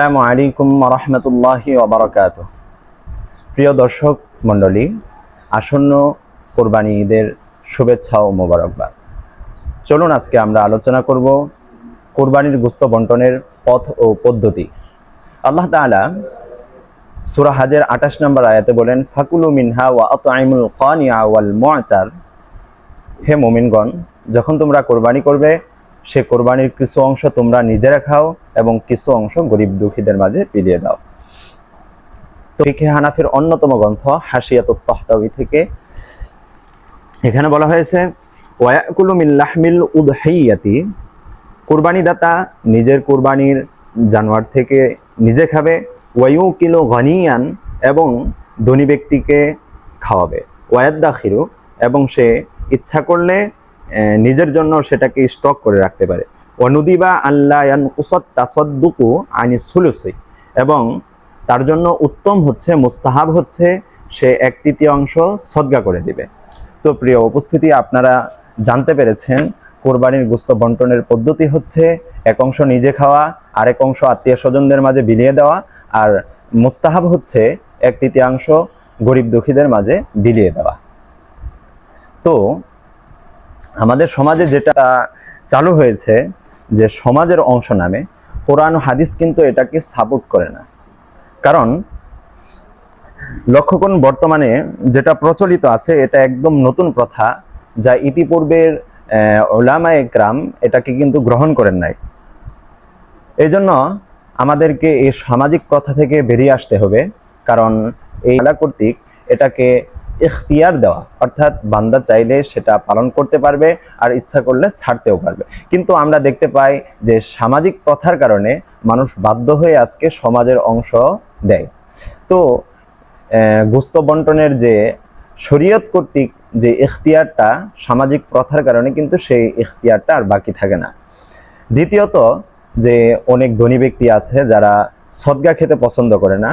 আসসালামু আলাইকুম রহমতুল্লাহি ওবরাকাত প্রিয় দর্শক মণ্ডলী, আসন্ন কোরবানি ঈদের শুভেচ্ছা ও মোবারকবাদ। চলুন আজকে আমরা আলোচনা করব কোরবানির গুস্ত বন্টনের পথ ও পদ্ধতি। আল্লাহ তাআলা সূরা হাজের আঠাশ নম্বর আয়াতে বলেন, ফাকুলু মিনহা ওয়া আতআইমুল কানিয়া ওয়াল মুআতার। হে মুমিনগণ, যখন তোমরা কোরবানি করবে সে কোরবানির কিছু অংশ তোমরা নিজেরা খাও এবং কিছু অংশ গরিব দুঃখীদের মাঝে বিলিয়ে দাও। তো ফিকে হানাফির অন্যতম গ্রন্থ হাসিয়াত তহতাবি থেকে এখানে বলা হয়েছে ওয়াকুলু উদহাইয়াতি কোরবানি দাতা নিজের কোরবানির জানোয়ার থেকে নিজে খাবে ওয়াইউ কিলো গনিয়ান এবং ধনী ব্যক্তিকে খাওয়াবে ওয়াদ্দাখিরু এবং সে ইচ্ছা করলে নিজের জন্য সেটাকে স্টক করে রাখতে পারে। অনুদিবা আল্লাহ তাসদ্দুকু আইনি সুলুসি। এবং তার জন্য উত্তম হচ্ছে, মুস্তাহাব হচ্ছে, সে এক তৃতীয়াংশ সদ্গা করে দিবে। তো প্রিয় উপস্থিতি, আপনারা জানতে পেরেছেন, কোরবানির গুস্ত বন্টনের পদ্ধতি হচ্ছে, এক অংশ নিজে খাওয়া, আরেক অংশ আত্মীয় স্বজনদের মাঝে বিলিয়ে দেওয়া, আর মুস্তাহাব হচ্ছে, এক তৃতীয়াংশ গরিব দুঃখীদের মাঝে বিলিয়ে দেওয়া। তো আমাদের সমাজে যেটা চালু হয়েছে যে সমাজের অংশ নামে কোরআন হাদিস কিন্তু এটাকে সাপোর্ট করে না। কারণ লক্ষ্য বর্তমানে যেটা প্রচলিত আছে, এটা একদম নতুন প্রথা যা ইতিপূর্বের ওলামা একরাম এটাকে কিন্তু গ্রহণ করেন নাই। এই জন্য আমাদেরকে এই সামাজিক প্রথা থেকে বেরিয়ে আসতে হবে, কারণ এই মেলা কর্তৃক এটাকে ইখতিয়ার দেওয়া, অর্থাৎ বান্দা চাইলে সেটা পালন করতে পারবে আর ইচ্ছা করলে ছাড়তেও পারবে। কিন্তু আমরা দেখতে পাই যে সামাজিক প্রথার কারণে মানুষ বাধ্য হয়ে আজকে সমাজের অংশ দেয়। তো গোস্ত বন্টনের যে শরীয়ত কর্তৃক যে ইখতিয়ারটা সামাজিক প্রথার কারণে কিন্তু সেই ইখতিয়ারটা আর বাকি থাকে না। দ্বিতীয়ত যে অনেক ধনী ব্যক্তি আছে যারা সদগা খেতে পছন্দ করে না,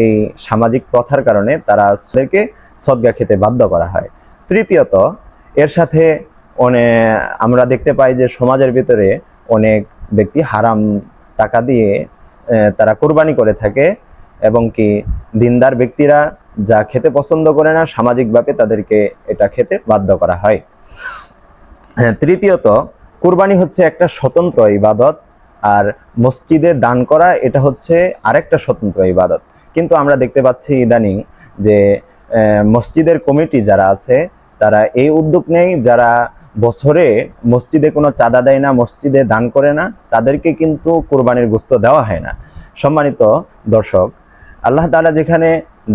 এই সামাজিক প্রথার কারণে তারা ছেলেকে সদগা খেতে বাধ্য করা হয়। তৃতীয়ত, এর সাথে অনেক আমরা দেখতে পাই যে সমাজের ভিতরে অনেক ব্যক্তি হারাম টাকা দিয়ে তারা কোরবানি করে থাকে এবং কি দিনদার ব্যক্তিরা যা খেতে পছন্দ করে না, সামাজিকভাবে তাদেরকে এটা খেতে বাধ্য করা হয়। তৃতীয়ত, কুরবানি হচ্ছে একটা স্বতন্ত্র ইবাদত আর মসজিদে দান করা এটা হচ্ছে আরেকটা স্বতন্ত্র ইবাদত। কিন্তু আমরা দেখতে পাচ্ছি ইদানিং যে মসজিদের কমিটি যারা আছে, তারা এই উদ্যোগ নেই যারা বছরে মসজিদে কোনো চাঁদা দেয় না, মসজিদে দান করে না, তাদেরকে কিন্তু কোরবানির গোস্ত দেওয়া হয় না। সম্মানিত দর্শক, আল্লাহ তাআলা যেখানে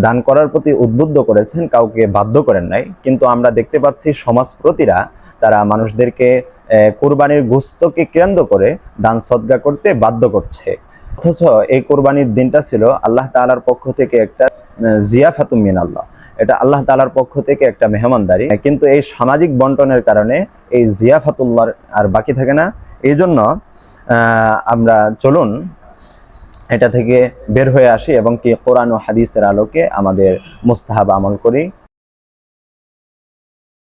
দান করার প্রতি উদ্বুদ্ধ করেছেন, কাউকে বাধ্য করেন নাই। কিন্তু আমরা দেখতে পাচ্ছি সমাজপ্রতিরা, তারা মানুষদেরকে কোরবানির গোস্তকে কেন্দ্র করে দান সদ্গা করতে বাধ্য করছে। অথচ এই কোরবানির দিনটা ছিল আল্লাহ তাআলার পক্ষ থেকে একটা জিয়াফাতুম মিন আল্লাহ এটা আল্লাহ তালার পক্ষ থেকে একটা মেহমানদারি। কিন্তু এই সামাজিক বন্টনের কারণে এই জিয়াফাতুল্লাহ আর বাকি থাকে না। এই জন্য আমরা চলুন এটা থেকে বের হয়ে আসি এবং কি কোরআন ও হাদিসের আলোকে আমাদের মুস্তাহাব আমল করি।